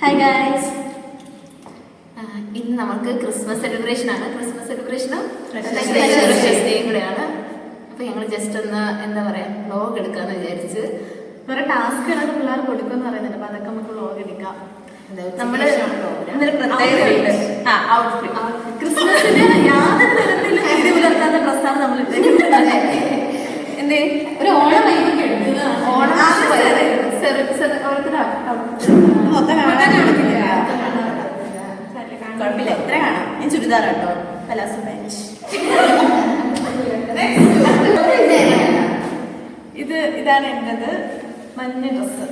Hi guys ഇന്ന് നമുക്ക് Christmas celebration ആണ് ക്രിസ്മസ് സെലിബ്രേഷനും ഡേയും കൂടെയാണ് അപ്പൊ ഞങ്ങൾ ജസ്റ്റ് ഒന്ന് എന്താ പറയാ വ്ലോഗ് എടുക്കാന്ന് വിചാരിച്ച് കുറെ ടാസ്കുകളൊക്കെ പിള്ളേർ കൊടുക്കുമെന്ന് പറയുന്നുണ്ട് അപ്പൊ അതൊക്കെ നമുക്ക് വ്ലോഗ് എടുക്കാം നമ്മൾ ക്രിസ്മസിന് യാതൊരു തരത്തിലും രീതി പുലർത്താത്ത ഡ്രസ്സാണ് നമ്മൾ. എന്തേ ഒരു ഓണം ഓണം മൊത്തം കാണാൻ കൊടുക്കില്ല. കുഴപ്പമില്ല. എത്ര കാണാം? ഞാൻ ചുരിദാർ കേട്ടോ. പലാസോ പാന്റ് ഇത് ഇതാണ് എന്റെത് മഞ്ഞ ഡ്രസ്സ്.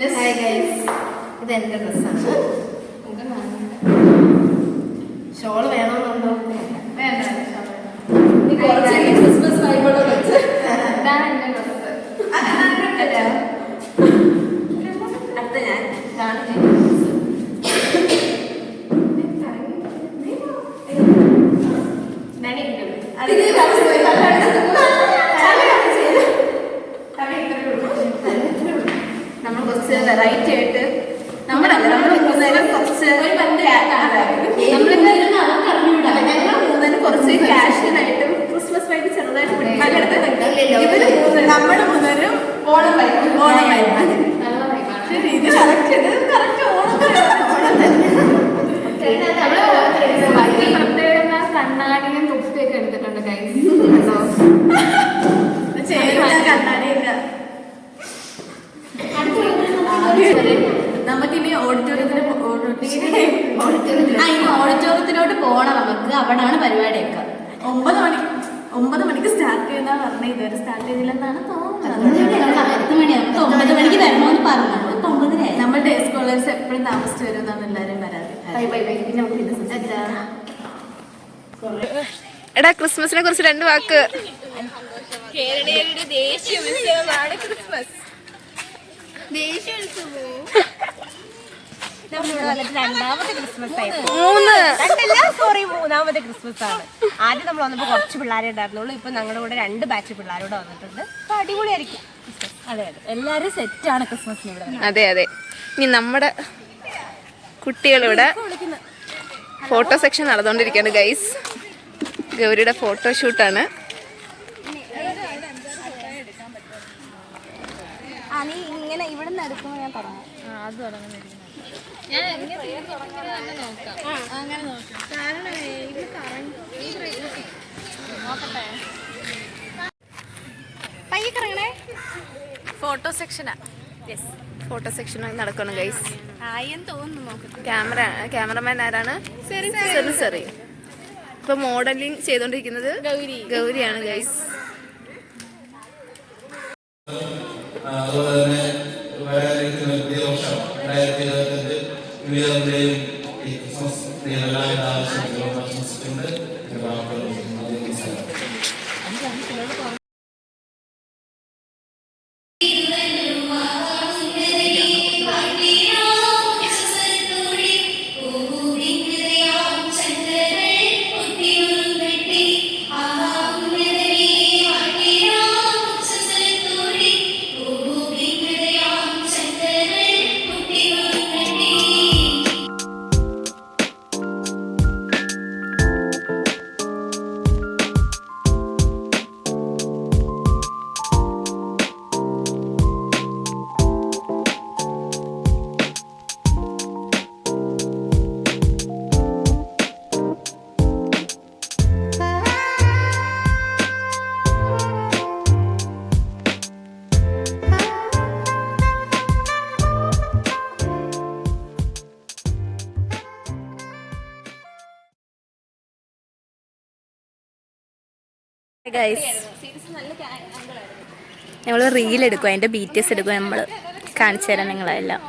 ഗൈസ് ഇത് എന്റെ ഡ്രസ്സാണ്. ഷോൾ വേണമെന്നുണ്ടോ വേണ്ട കുറച്ച് ക്രിസ്മസ് വൈബോടെ വെച്ച് ഇതാണ് എന്റെ ഡ്രസ്സ് അടുത്ത ഞാൻ ഇതാണ് എന്റെ ഡ്രസ്സ് ഡാഡി ഇരിക്കുന്നു. അത് ഇത് കാണിച്ച് പോയി, അത് കാണിച്ച് പോയി. അത് കാണിച്ച് ചെയ്ത്. അത് ഇത്രയേ ഉള്ളൂ. നമ്മൾ കുറച്ച് വെറൈറ്റി ആയിട്ട് നമ്മളല്ല നമ്മൾ മൂന്നുപേരും കുറച്ച്. ഞങ്ങൾ മൂന്നുപേരും കുറച്ച് കാഷ്വൽ ആയിട്ടും ക്രിസ്മസ് വൈബ് ചെറുതായിട്ട്. ഇവർ നമ്മൾ മൂന്നുപേരും ഓണം വൈബ് ഓണം വൈബ് ഓഡിറ്റോറിയത്തിൽ. ആ ഇനി ഓഡിറ്റോറിയത്തിലോട്ട് പോകണം നമുക്ക്. അവിടാണ് പരിപാടിയൊക്കെ. ഒമ്പത് മണി ഒമ്പത് മണിക്ക് സ്റ്റാർട്ട് ചെയ്യുന്ന പറഞ്ഞ ഇതുവരെ സ്റ്റാർട്ട് ചെയ്തില്ലെന്നാണ് തോന്നുന്നത്. പത്ത് ഒമ്പത് മണിക്ക് വരണമെന്ന് പറഞ്ഞു. ഇപ്പൊ നമ്മൾ ഡേ സ്കോളേഴ്സ് എപ്പോഴും താമസിച്ചു വരുമെന്നാണ് എല്ലാവരും പരാതി ബൈ ബൈ ബൈ. പിന്നെ നമുക്ക് പിന്നെ സംസാരിക്കാം. എടാ ക്രിസ്മസിനെ കുറിച്ച് രണ്ട് വാക്ക്. കേരളീയരുടെ ദേശീയ ഉത്സവമാണ് ക്രിസ്മസ്. ദേശീയ വന്നിട്ട് രണ്ടാമത്തെ ക്രിസ്മസ് ആയിരുന്നു മൂന്ന്. രണ്ടല്ല സോറി മൂന്നാമത്തെ ക്രിസ്മസ് ആണ്. ആദ്യം നമ്മൾ വന്നപ്പോൾ കുറച്ച് പിള്ളേരെ ഉണ്ടായിരുന്നുള്ളൂ. ഇപ്പൊ ഞങ്ങളുടെ കൂടെ രണ്ട് ബാച്ച് പിള്ളേരോട് വന്നിട്ടുണ്ട്. അപ്പൊ അടിപൊളിയായിരിക്കും. അതെ അതെ. എല്ലാരും സെറ്റാണ് ക്രിസ്മസിന് ഇവിടെ. അതെ അതെ. ഇനി നമ്മുടെ കുട്ടികളിവിടെ ഫോട്ടോ സെക്ഷൻ നടന്നുകൊണ്ടിരിക്കുകയാണ് ഗൈസ് ഗൗരിയുടെ ഫോട്ടോ ഷൂട്ടാണ് ഇങ്ങനെ ഇവിടെ നിന്ന് എടുക്കുമ്പോൾ ഞാൻ തുടങ്ങാം. ഫോട്ടോ സെക്ഷനാ. യെസ് ഫോട്ടോ സെക്ഷൻ നടക്കണം ഗൈസ് ആയെന്ന് തോന്നുന്നു നോക്കട്ടെ. ക്യാമറ ക്യാമറമാൻ ആരാണ്? സെറി സെറി. ഇപ്പൊ മോഡലിംഗ് ചെയ്തോണ്ടിരിക്കുന്നത് ഗൗരി. ഗൗരിയാണ് ഗൈസ് അതുപോലെ തന്നെ വരാനിരിക്കുന്ന പുതിയ വർഷം രണ്ടായിരത്തി ഇരുപത്തഞ്ച് വിവിധങ്ങളുടെയും ഈ ക്രിസ്മസ് എല്ലാവിധ ആവശ്യങ്ങളും ഞങ്ങൾ റീൽ എടുക്കും അതിന്റെ ബി ടി എസ് എടുക്കും നമ്മൾ കാണിച്ചു തരാം നിങ്ങളെല്ലാം.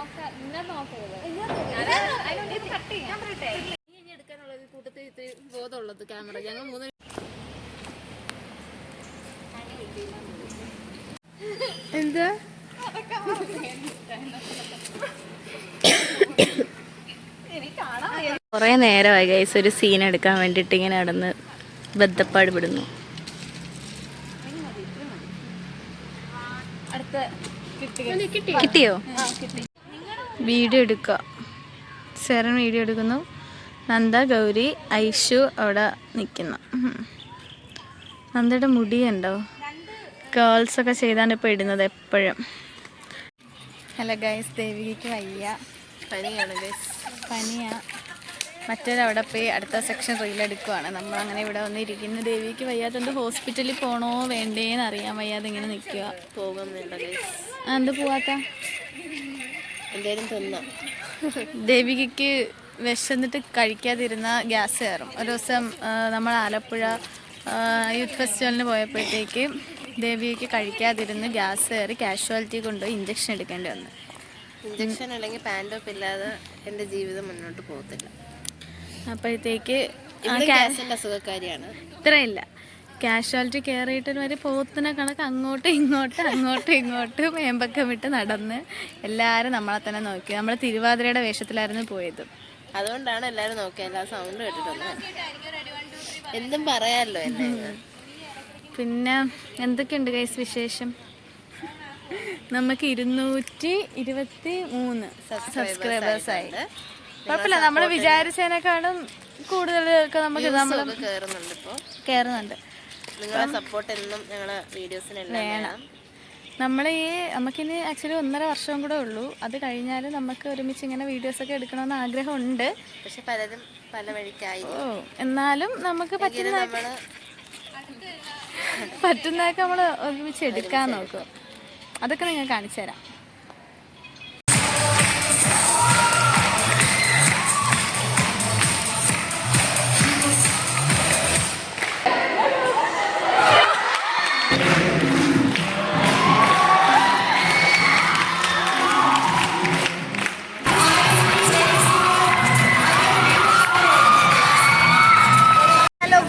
എന്താ? കുറേ നേരമായി ഗൈസ് ഒരു സീൻ എടുക്കാൻ വേണ്ടിയിട്ട് ഇങ്ങനെ നടന്ന് ബദ്ധപ്പാട് വിടുന്നു കിട്ടിയോ? വീഡിയോ എടുക്കുക. സെറൻ വീഡിയോ എടുക്കുന്നു. നന്ദ ഗൗരി ഐഷു അവിടെ നിൽക്കുന്നു. നന്ദയുടെ മുടിയുണ്ടോ? കേൾസൊക്കെ ചെയ്താണ് ഇപ്പോൾ ഇടുന്നത് എപ്പോഴും. ഹലോ ഗൈസ് ദേവികയ്ക്ക് വയ്യ. പനിയാണ് ഗൈസ് പനിയാ. മറ്റൊരവിടെ പോയി അടുത്ത സെക്ഷൻ റീലെടുക്കുവാണ് നമ്മൾ അങ്ങനെ ഇവിടെ വന്നിരിക്കുന്ന. ദേവിക്ക് വയ്യാത്തതുകൊണ്ട് ഹോസ്പിറ്റലിൽ പോണോ വേണ്ടേന്ന് അറിയാൻ വയ്യാതെ ഇങ്ങനെ നിൽക്കുക പോകുന്നുണ്ട് എന്ത് പോവാത്ത? തിന്നാം. ദേവികയ്ക്ക് വിശന്നിട്ട് കഴിക്കാതിരുന്ന ഗ്യാസ് കയറും. ഒരു ദിവസം നമ്മൾ ആലപ്പുഴ യൂത്ത് ഫെസ്റ്റിവലിന് പോയപ്പോഴത്തേക്ക് ദേവിക്ക് കഴിക്കാതിരുന്ന് ഗ്യാസ് കയറി കാഷ്വാലിറ്റി കൊണ്ട് ഇഞ്ചക്ഷൻ എടുക്കേണ്ടി വന്നു. ഇഞ്ചക്ഷൻ അല്ലെങ്കിൽ പാൻഡോപ്പ് ഇല്ലാതെ എന്റെ ജീവിതം മുന്നോട്ട് പോകത്തില്ല. അപ്പോഴത്തേക്ക് ഇത്രയില്ല. കാഷ്വാലിറ്റി കയറിയിട്ട് വരെ പോത്തിനെ കണക്ക് അങ്ങോട്ടും ഇങ്ങോട്ടും അങ്ങോട്ടും ഇങ്ങോട്ടും മേമ്പക്കം വിട്ട് നടന്ന് എല്ലാവരും നമ്മളെ തന്നെ നോക്കി. നമ്മൾ തിരുവാതിരയുടെ വേഷത്തിലായിരുന്നു പോയത്. അതുകൊണ്ടാണ് എല്ലാവരും നോക്കിയത് എല്ലാ സൗണ്ട് കേട്ടിട്ടൊന്നും. എന്തും പറയാമല്ലോ പിന്നെ എന്തൊക്കെയുണ്ട് കൈസ് വിശേഷം? നമുക്ക് ഇരുന്നൂറ്റി ഇരുപത്തി മൂന്ന് സബ്സ്ക്രൈബേഴ്സ് ആയി. കുഴപ്പമില്ല. നമ്മൾ വിചാരിച്ചതിനേക്കാളും കൂടുതൽ നമുക്ക് നമ്മൾ കയറുന്നുണ്ട് ഇപ്പോൾ കയറുന്നുണ്ട് നിങ്ങളുടെ സപ്പോർട്ട് എന്നും ഞങ്ങളെ വീഡിയോസിനെല്ലാം വേണം. നമ്മൾ ഈ നമുക്കിനി ആക്ച്വലി ഒന്നര വർഷം കൂടെ ഉള്ളൂ. അത് കഴിഞ്ഞാൽ നമുക്ക് ഒരുമിച്ച് ഇങ്ങനെ വീഡിയോസ് വീഡിയോസൊക്കെ എടുക്കണമെന്ന് ആഗ്രഹമുണ്ട്. പക്ഷെ പലരും പല വഴിക്കായി. ഓ എന്നാലും നമുക്ക് പറ്റുന്ന പറ്റുന്നതൊക്കെ നമ്മൾ ഒരുമിച്ച് എടുക്കാൻ നോക്കും. അതൊക്കെ നിങ്ങൾ കാണിച്ചു തരാം.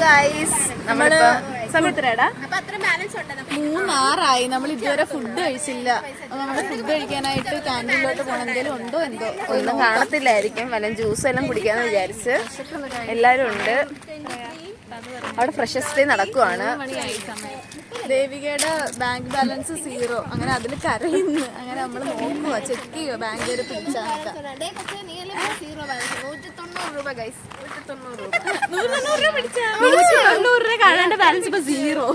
ഗൈസ് നമ്മൾ മൂന്നാറായി. നമ്മൾ ഇതുവരെ ഫുഡ് കഴിച്ചില്ല. നമ്മൾ ഫുഡ് കഴിക്കാനായിട്ട് ക്യാന്റീനിലോട്ട് പോകണം എന്തെങ്കിലും ഉണ്ടോ എന്തോ? ഒന്നും കാണത്തില്ലായിരിക്കും. വല്ല ജ്യൂസ് എല്ലാം കുടിക്കാന്ന് വിചാരിച്ച്. എല്ലാരും ഉണ്ട്. അവിടെ ഫ്രഷസ്റ്റേ നടക്കുവാണ്. ദേവികയുടെ ബാങ്ക് ബാലൻസ് സീറോ അങ്ങനെ അതിൽ കരയുന്നു. അങ്ങനെ നമ്മൾ നോക്കുക ചെക്ക് ചെയ്യുക ബാങ്ക് വരെ പിടിച്ചാൽ നൂറ് രൂപ കാണാണ്ട് ബാലൻസ് ഇപ്പൊ സീറോ